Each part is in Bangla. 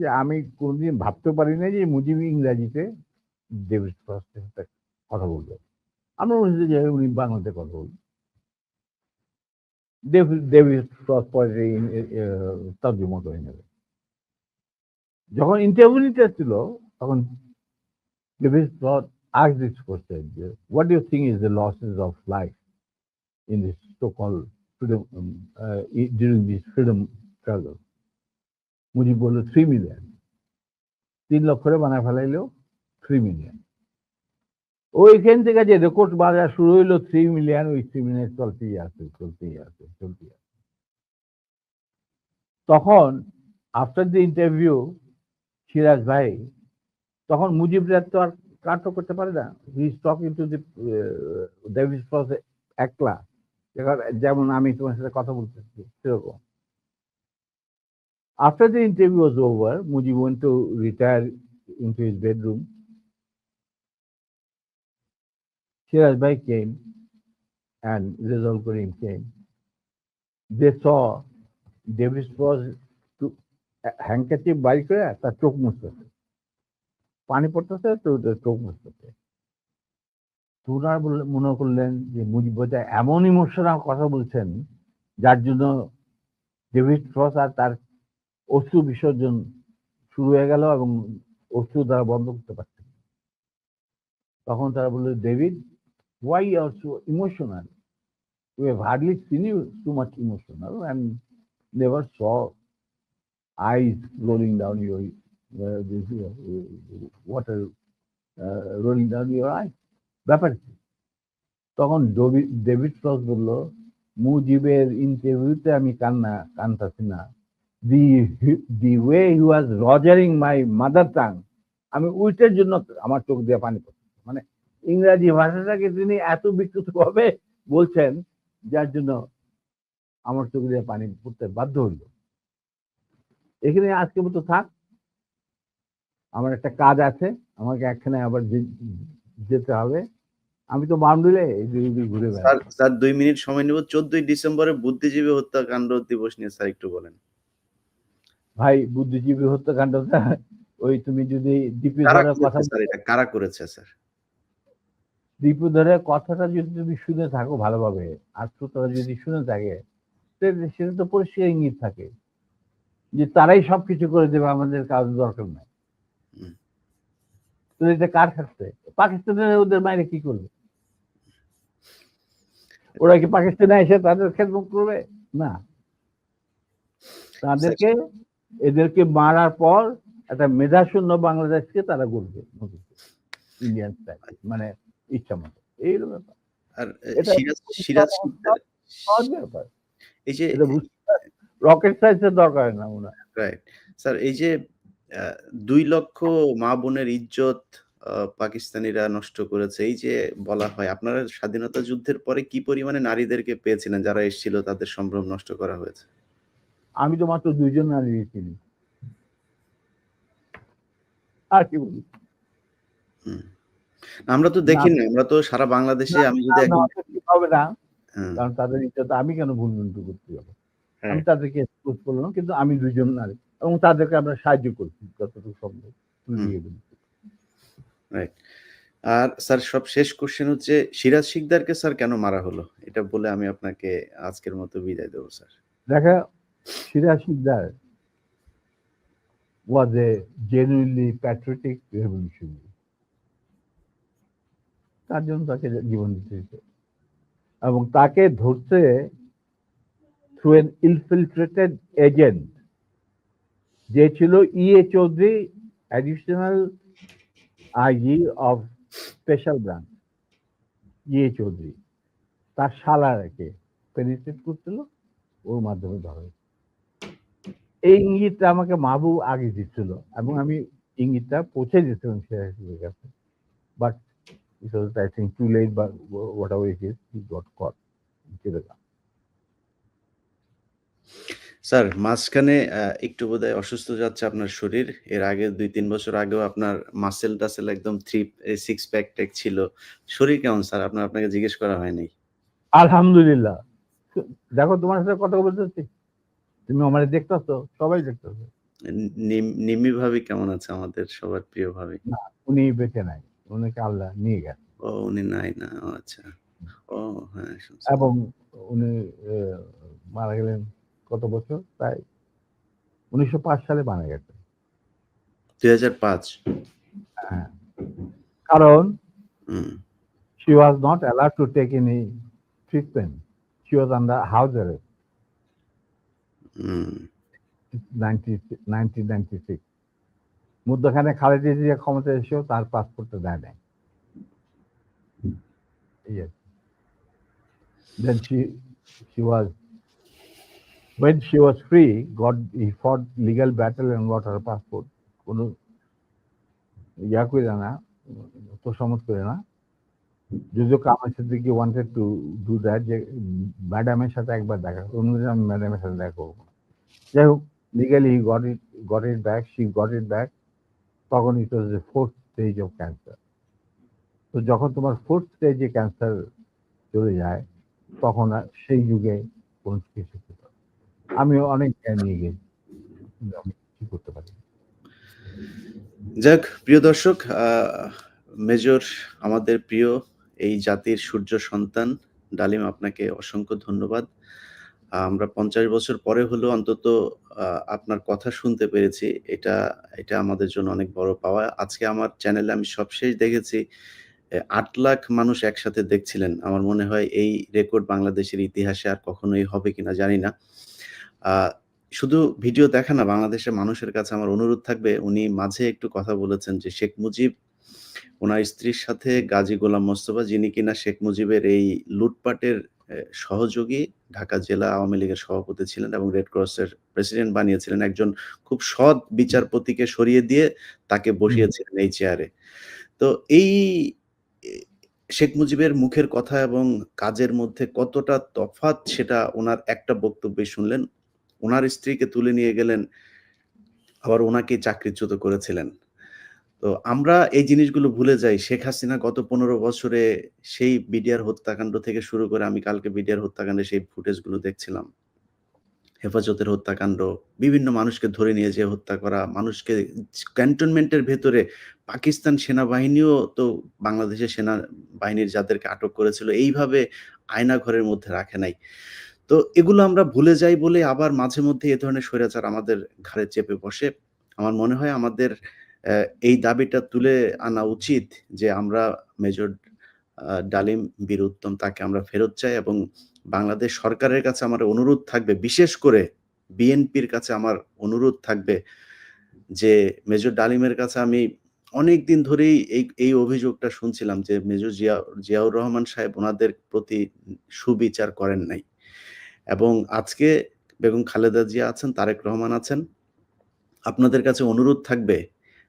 যে আমি কোনদিন ভাবতে পারি না যে মুজিব ইংরাজিতে দেবী কথা বলবে। আমি বলছি যে উনি বাংলাতে কথা বলবেন। যখন ইন্টারভিউ নিতে তখন দেবী প্রসাদ আর্ক দিস করছে যে is the losses of life in this total freedom during this freedom struggle Mujib বলল থ্রি মিলিয়ন তিন লক্ষরে বানায় ফেলাইলো থ্রি মিলিয়ন ওইখান থেকে যে রেকর্ড বাজার শুরু হইল থ্রি মিলিয়ন ওই থ্রি মিলিয়ন চলতেই আছে চলতেই আছে চলতেই আছে। তখন আফটার দ্য ইন্টারভিউ সিরাজ ভাই, তখন মুজিবরা তো আর কাট করতে পারে না। He talking to the David Frost একলা। যেমন আমি তোমার সাথে কথা বলতেছি, সেরকম। After the interview was over, Mujib went to retire into his bedroom. Shiraz Bhai came and Rizal Karim came. They saw Davis was to handkerchief বাড়ি করে তার চোখ মুছতেছে পানি তো ওটা চোখ মুছতেছে তোরা মনে করলেন যে মুজিব এমন ইমোশনাল কথা বলছেন যার জন্য ডেভিড ফ্রস আর তার অশ্রু বিসর্জন শুরু হয়ে গেল এবং অশ্রু দ্বারা বন্ধ করতে পারছে না। তখন তারা বলল, David why are so emotional you have hardly seen you too much emotional and never saw eyes rolling down your water rolling down your eye ব্যাপার কি? তখন ডেভিড ফ্রস বলল, মুজিবের ইন্টারভিউতে আমি কান্না, কানতাছি না। The the way he was rogering my mother tongue আমি উইটের জন্য আমার চোখ দিয়ে পানি পড়ছে। মানে ইংরাজি ভাষাটাকে তিনি এত বিকৃত ভাবে বলছেন, যার জন্য আমার চোখ দিয়ে পানি পড়তে বাধ্য হইল। এখানে আজকে মতো থাক। আমার একটা কাজ আছে, আমাকে একখানে আবার যেতে হবে। আমি তো বাউন্ডুলে ঘুরে স্যার, দুই মিনিট সময় নেব। চোদ্দই ডিসেম্বরে বুদ্ধিজীবী হত্যাকাণ্ড দিবস নিয়ে স্যার একটু বলেন। ভাই বুদ্ধিজীবী হত্যাকাণ্ডটা ওই তুমি যদি ডিপি ধরার কথা এটা? কারা করেছে স্যার? ডিপি ধরে কথাটা যদি তুমি শুনে থাকো ভালোভাবে আর শ্রোতারা যদি শুনে থাকে সেটা তো পরিষ্কার ইঙ্গিত থাকে যে তারাই সবকিছু করে দেবে আমাদের কাজ দরকার নাই। তো এটা কার ক্ষেত্রে পাকিস্তানের ওদের বাইরে কি করবে? ওরা কি পাকিস্তানে এসে তাদের খেদমত করবে? না। তাদেরকে এদেরকে মারার পর একটা মেধাশূন্য বাংলাদেশকে তারা গড়বে ইন্ডিয়ান মানে ইচ্ছা মতো। এইরকম ব্যাপার। আর সিরাজ সিরাজ সহজ ব্যাপার। এই যে রকেট সাইন্সের দরকার না ওনার রাইট স্যার এই যে দুই লক্ষ মা বোনের ইজ্জত পাকিস্তানিরা নষ্ট করেছে এই যে বলা হয় আপনারা স্বাধীনতা যুদ্ধের পরে কি পরিমাণে নারীদেরকে পেয়েছিলেন যারা এসেছিল তাদের সম্ভ্রম নষ্ট করা হয়েছে? আমি তো মাত্র দুইজন নারী চিনি আর কি বলি আমরা তো দেখি না। আমরা তো সারা বাংলাদেশে আমি যদি হবে না। কারণ তাদের ইচ্ছা আমি কেন ভুল ভুল করতে যাব? হ্যাঁ। আমি তাদেরকে এক্সপোজ করলাম কিন্তু আমি দুইজন নারী এবং তাদেরকে আমরা সাহায্য করছি যতটুকু সম্ভব। আর স্যার সব শেষ কোশ্চেন হচ্ছে সিরাজ শিকদারকে স্যার কেন মারা হলো? এটা বলে আমি আপনাকে আজকের মতো বিদায় দেবো স্যার। দেখা Siraj Sikdar was a genuinely patriotic revolutionary. তার জন্য তাকে জীবন দিতে হয়েছে এবং তাকে ধরতে থ্রু এন ইনফিলট্রেটেড এজেন্ট যে ছিল E A Chowdhury additional IG of special branch E E A Chowdhury তার শালারাকে পেনিট্রেট করছিল, ওর মাধ্যমে ধরা হয়েছে। এই ইঙ্গিতটা আমাকে মাহবুব আগে দিচ্ছিল এবং আমি ইঙ্গিতটা পৌঁছে দিয়েছিলাম সিরাজের কাছে। But it was I think too late বা whatever it is he got caught sir মাঝখানে একটু বোধহয় অসুস্থ যাচ্ছে আপনার শরীর। এর আগে দুই তিন বছর আগেও আপনার মাসেল টাসেল একদম থ্রি সিক্স প্যাক ট্যাক ছিল। শরীর কেমন স্যার আপনার আপনাকে জিজ্ঞেস করা হয়নি? আলহামদুলিল্লাহ। দেখো তোমার সাথে কথা বলতেছি তুমি আমার দেখতেছো সবাই দেখতেছো নিম ভাবি কেমন আছে আমাদের সবার প্রিয় ভাবি? উনি বেঁচে নাই। উনাকে আল্লাহ নিয়ে গেছে। ও উনি নাই না। আচ্ছা। ও হ্যাঁ এবং উনি মারা গেলেন কত বছর? প্রায় ১৯০৫ সালে মারা গেছেন। ২০০৫ হ্যাঁ। কারণ হুম। she was not allowed to take any treatment. She was under house মুদ্রখানে খালেদি Zia ক্ষমতা এসেও তার পাসপোর্টটা দেয় নাই। Then she she was when legal battle and passport কোনো ইয়া করে না, তোষামত করে না। যদিও Kamal wanted to do that যে ম্যাডামের সাথে একবার দেখা অন্য ম্যাডামের সাথে দেখা করব যাই হোক legally he got it got it back, she got it back. তখন it was the fourth stage of cancer. তো যখন তোমার ফোর্থ স্টেজে ক্যান্সার চলে যায় তখন সেই যুগে কোন চিকিৎসা আমি অনেক জ্ঞান নিয়ে গেছি। কিছু করতে পারি যাক প্রিয় দর্শক মেজর আমাদের প্রিয় এই জাতির সূর্য সন্তান ডালিম আপনাকে অসংখ্য ধন্যবাদ। আমরা ৫০ বছর পরে হলেও অন্তত আপনার কথা শুনতে পেরেছি। এটা এটা আমাদের জন্য অনেক বড় পাওয়া। আজকে আমার চ্যানেলে আমি সবশেষ দেখেছি আট লাখ মানুষ একসাথে দেখছিলেন। আমার মনে হয় এই রেকর্ড বাংলাদেশের ইতিহাসে আর কখনোই হবে কিনা জানি না। শুধু ভিডিও দেখা না, বাংলাদেশের মানুষের কাছে আমার অনুরোধ থাকবে, উনি মাঝে একটু কথা বলেছেন যে শেখ মুজিব, ওনার স্ত্রীর সাথে গাজী গোলাম মোস্তফা, যিনি কিনা শেখ মুজিবের এই লুটপাটের সহযোগী ঢাকা জেলা আওয়ামী লীগের সভাপতি ছিলেন এবং রেড ক্রসের প্রেসিডেন্ট বানিয়েছিলেন। একজন খুব সৎ বিচারপতিকে সরিয়ে দিয়ে তাকে বসিয়েছিলেন এই চেয়ারে। তো এই শেখ মুজিবের মুখের কথা এবং কাজের মধ্যে কতটা তফাৎ সেটা ওনার একটা বক্তব্যে শুনলেন। ওনার স্ত্রীকে তুলে নিয়ে গেলেন। আবার উনাকেই চাকরিচ্যুত করেছিলেন। তো আমরা এই জিনিসগুলো ভুলে যাই। শেখ হাসিনা গত ১৫ বছরে সেই বিডিআর হত্যাকাণ্ড থেকে শুরু করে আমি কালকে বিডিআর হত্যাকাণ্ডে সেই ফুটেজগুলো দেখছিলাম। হেফাজতের হত্যাকাণ্ড, বিভিন্ন মানুষকে ধরে নিয়ে যেয়ে হত্যা করা, মানুষকে ক্যান্টনমেন্টের ভেতরে পাকিস্তান সেনাবাহিনীও তো বাংলাদেশের সেনাবাহিনীর যাদেরকে আটক করেছিল এইভাবে আয়নাঘরের মধ্যে রাখে নাই। তো এগুলো আমরা ভুলে যাই বলে আবার মাঝে মধ্যে এ ধরনের স্বৈরাচার আমাদের ঘাড়ে চেপে বসে। আমার মনে হয় আমাদের এই দাবিটা তুলে আনা উচিত যে আমরা মেজর ডালিম বীর উত্তম তাকে আমরা ফেরত চাই এবং বাংলাদেশ সরকারের কাছে আমার অনুরোধ থাকবে বিশেষ করে বিএনপির কাছে আমার অনুরোধ থাকবে যে মেজর ডালিমের কাছে আমি অনেক দিন ধরেই এই এই অভিযোগটা শুনছিলাম যে মেজর জিয়া জিয়াউর রহমান সাহেব ওনাদের প্রতি সুবিচার করেন নাই। এবং আজকে বেগম খালেদা জিয়া আছেন, তারেক রহমান আছেন। আপনাদের কাছে অনুরোধ থাকবে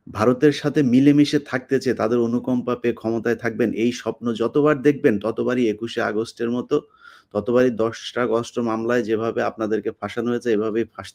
ভারতের সাথে মিলেমিশে থাকতে চেয়ে তাদের অনুকম্পা পেয়ে ক্ষমতায় থাকবেন, এই স্বপ্ন যতবার দেখবেন, ততবারই ২১শে আগস্টের মতো, ততবারই ১০ টা আগস্ট মামলায় যেভাবে আপনাদেরকে ফাঁসানো হয়েছে, এভাবেই ফাঁস